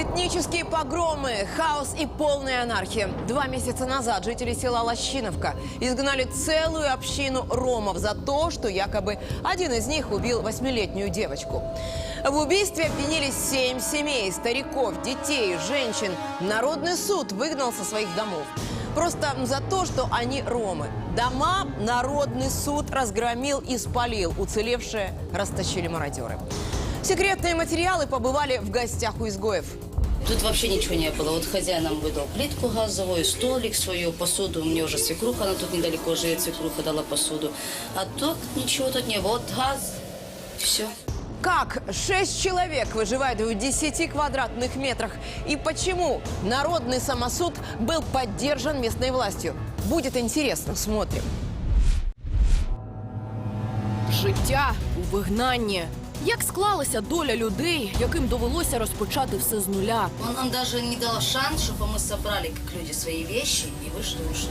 Этнические погромы, хаос и полная анархия. Два месяца назад жители села Лощиновка изгнали целую общину ромов за то, что якобы один из них убил восьмилетнюю девочку. В убийстве обвинились семь семей, стариков, детей, женщин. Народный суд выгнал со своих домов. Просто за то, что они ромы. Дома народный суд разгромил и спалил. Уцелевшие растащили мародеры. Секретные материалы побывали в гостях у изгоев. Тут вообще ничего не было. Вот хозяин нам выдал плитку газовую, столик свою, посуду. Мне уже свекруха, она тут недалеко живет, свекруха дала посуду. А тут ничего тут не было. Вот газ, все. Как шесть человек выживают в 10 квадратных метрах? И почему народный самосуд был поддержан местной властью? Будет интересно, смотрим. Життя у вигнанні. Як склалася доля людей, яким довелося розпочати все з нуля? Он нам даже не дал шанс, чтобы мы собрали, как люди, свои вещи и вышли, ушли.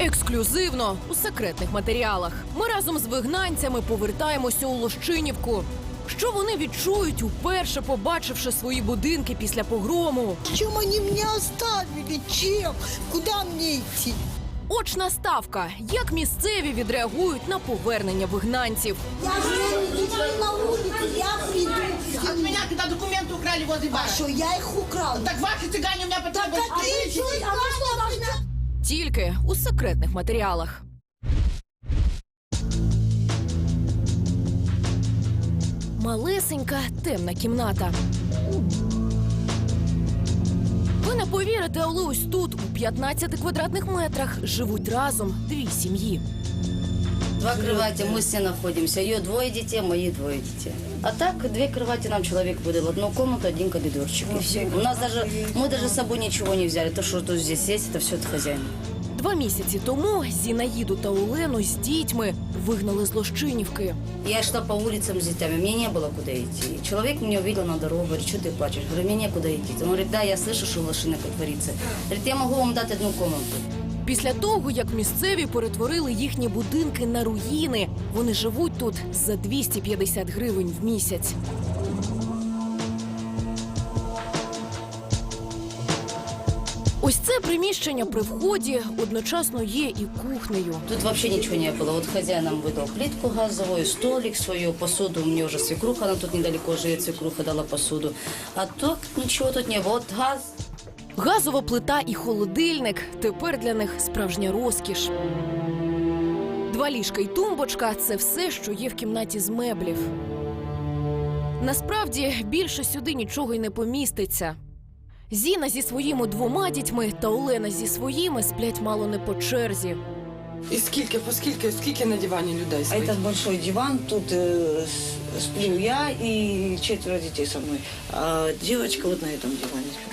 Ексклюзивно у секретних матеріалах. Ми разом з вигнанцями повертаємося у Лощинівку. Що вони відчують, уперше побачивши свої будинки після погрому? Чем они меня оставили? Чем? Куда мне идти? Очна ставка. Як місцеві відреагують на повернення вигнанців? Я же не на улице, я приду. От меня когда документы украли возле бара. А что, я их украл? Так ваши цыгане у меня Так потребуют. а ты что, а вы что должна? Тільки у секретних матеріалах. Малесенька темна кімната. Ви не повірите, але ось тут, у 15 квадратних метрах, живуть разом дві сім'ї. Два кровати, мы все находимся. Ее двое детей, мои двое детей. А так, две кровати нам человек выдал. Одну комнату, один коридорчик. И все. У нас даже, мы даже с собой ничего не взяли. То, что тут здесь есть, это все от хозяина. Два місяці тому Зінаїду та Олену з дітьми вигнали з Лощинівки. Я шла по улицам с детьми, мне не было куда идти. Человек меня увидел на дорогу, говорит, что ты плачешь? Говорю, мне некуда идти. Он говорит, да, я слышу, что в лошинах творится. Говорит, я могу вам дать одну комнату. Після того, як місцеві перетворили їхні будинки на руїни, вони живуть тут за 250 гривень в місяць. Ось це приміщення при вході одночасно є і кухнею. Тут вообще ничего не было. Вот хозяин нам выдал плитку газовую, столик свою, посуду. Мне уже свекруха, она тут недалеко живет, свекруха дала посуду. А тут ничего тут не было. Вот газ, Газова плита і холодильник тепер для них справжня розкіш. Два ліжка й тумбочка це все, що є в кімнаті з меблів. Насправді більше сюди нічого й не поміститься. Зіна зі своїми двома дітьми та Олена зі своїми сплять мало не по черзі. І скільки, по скільки, скільки на дивані людей А спить? этот большой диван, тут э, с- сплю я и четверо детей со мной. А девочка вот на этом диване спит.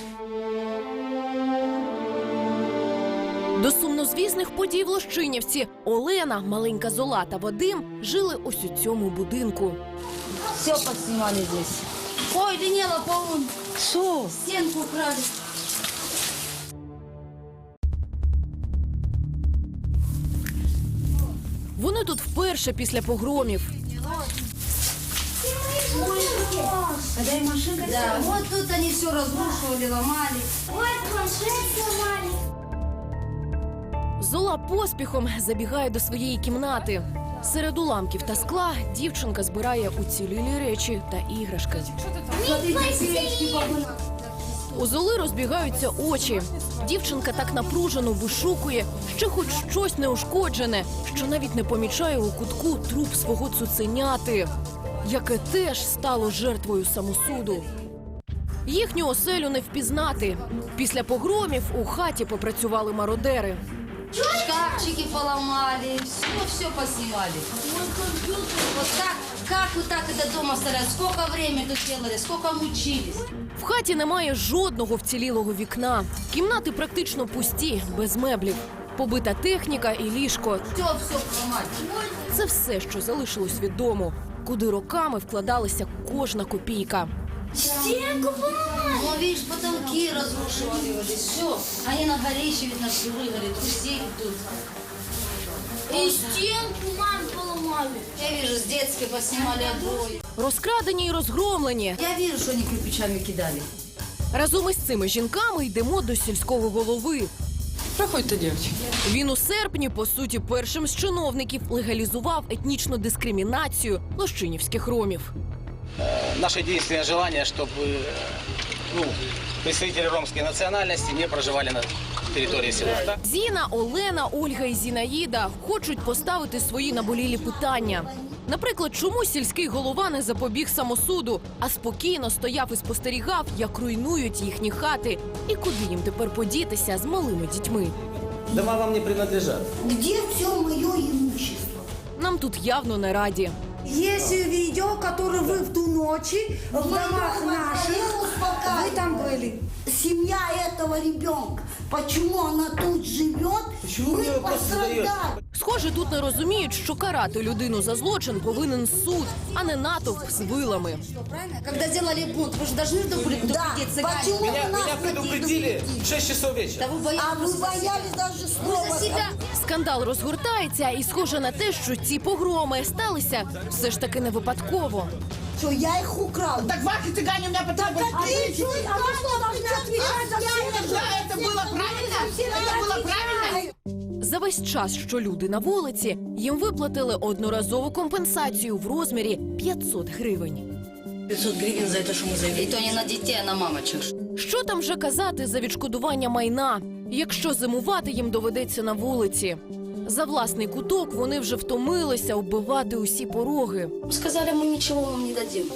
До сумнозвісних подій в Лощинівці Олена, маленька Зола та Вадим жили ось у цьому будинку. все поснимали здесь. Ой, линела, по-моему, Что? стенку украли. Вони тут вперше після погромів. Да, вот тут они все разрушивали, ломали. Зола поспіхом забігає до своєї кімнати. Серед уламків та скла дівчинка збирає уцілілі речі та іграшки. У золи розбігаються очі. Дівчинка так напружено вишукує, ще хоч щось неушкоджене, що навіть не помічає у кутку труп свого цуценяти, яке теж стало жертвою самосуду. Їхню оселю не впізнати. Після погромів у хаті попрацювали мародери. Шкафчики поломали, все, все поснимали. Вот как, как вы так это дома старались? Сколько времени тут делали, сколько мучились? В хаті немає жодного вцілілого вікна. Кімнати практично пусті, без меблів. Побита техніка і ліжко. Все, все поломали. Це все, що залишилось від дому, куди роками вкладалася кожна копійка. Ну, видишь, потолки разрушивали вот здесь, все. Они на горе еще, видно, прыгали, трусили тут. И стенку мам поломали. Я вижу, с детской поснимали обои. Розкрадені і розгромлені. Я вижу, что они кирпичами кидали. Разом із цими жінками йдемо до сільського голови. Проходьте, дівчатки. Він у серпні, по суті, першим з чиновників легалізував етнічну дискримінацію лощинівських ромів. наше единственное желание, чтобы ну, представители ромской национальности не проживали на территории села. Зіна, Олена, Ольга і Зінаїда хочуть поставити свої наболілі питання. Наприклад, чому сільський голова не запобіг самосуду, а спокійно стояв і спостерігав, як руйнують їхні хати, і куди їм тепер подітися з малими дітьми. Дома вам не принадлежат. Где все мое имущество? Нам тут явно не раді. Есть видео, которое вы в ту ночи в домах наших, вы там были. Семья этого ребенка, почему она тут живет, Почему мы мне вопрос пострадали. задаете? Схоже, тут не розуміють, що карати людину за злочин повинен суд, а не натовп з вилами. Когда делали бунт, вы же должны были Да, предупредить цыгане. почему Меня, нас меня предупредили в 6 часов Да вечера. вы боялись. А вы боялись даже слова. Скандал розгортається, і схоже на те, що ці погроми сталися все ж таки не випадково. Что я их украл. Так ваши цыгане у меня потребовали. а ты что, а вы что, должны отвечать за все Да, это было правильно? Это было правильно? За весь час, що люди на вулиці, їм виплатили одноразову компенсацію в розмірі 500 гривень. 500 гривен за это, что мы И заявили. то не на детей, а на мамочек. Що там вже казати за відшкодування майна, якщо зимувати їм доведеться на вулиці? За власний куток вони вже втомилися оббивати усі пороги. Сказали, мы ничего вам не дадим.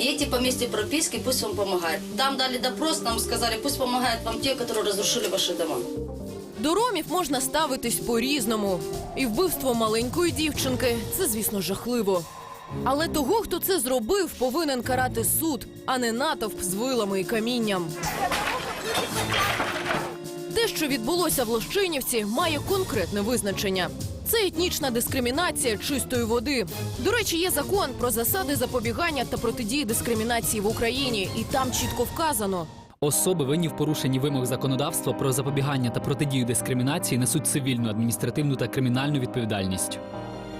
Едьте по месту прописки, пусть вам помогает. Там дали допрос, нам сказали, пусть помогают вам те, которые разрушили ваши дома. До ромів можна ставитись по-різному. І вбивство маленької дівчинки це, звісно, жахливо. Але того, хто це зробив, повинен карати суд, а не натовп з вилами і камінням. Що відбулося в Лощинівці, має конкретне визначення. Це етнічна дискримінація чистої води. До речі, є закон про засади запобігання та протидії дискримінації в Україні, і там чітко вказано. Особи винні в порушенні вимог законодавства про запобігання та протидію дискримінації несуть цивільну, адміністративну та кримінальну відповідальність.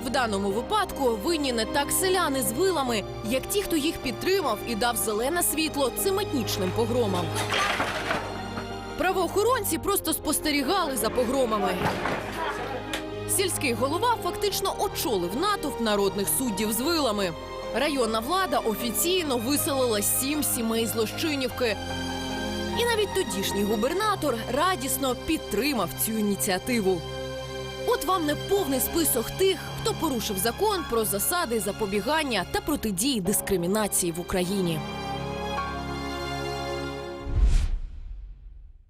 В даному випадку винні не так селяни з вилами, як ті, хто їх підтримав і дав зелене світло цим етнічним погромам. Правоохоронці просто спостерігали за погромами. Сільський голова фактично очолив натовп народних суддів з вилами. Районна влада офіційно виселила сім сімей з Лощинівки. І навіть тодішній губернатор радісно підтримав цю ініціативу. От вам не повний список тих, хто порушив закон про засади запобігання та протидії дискримінації в Україні.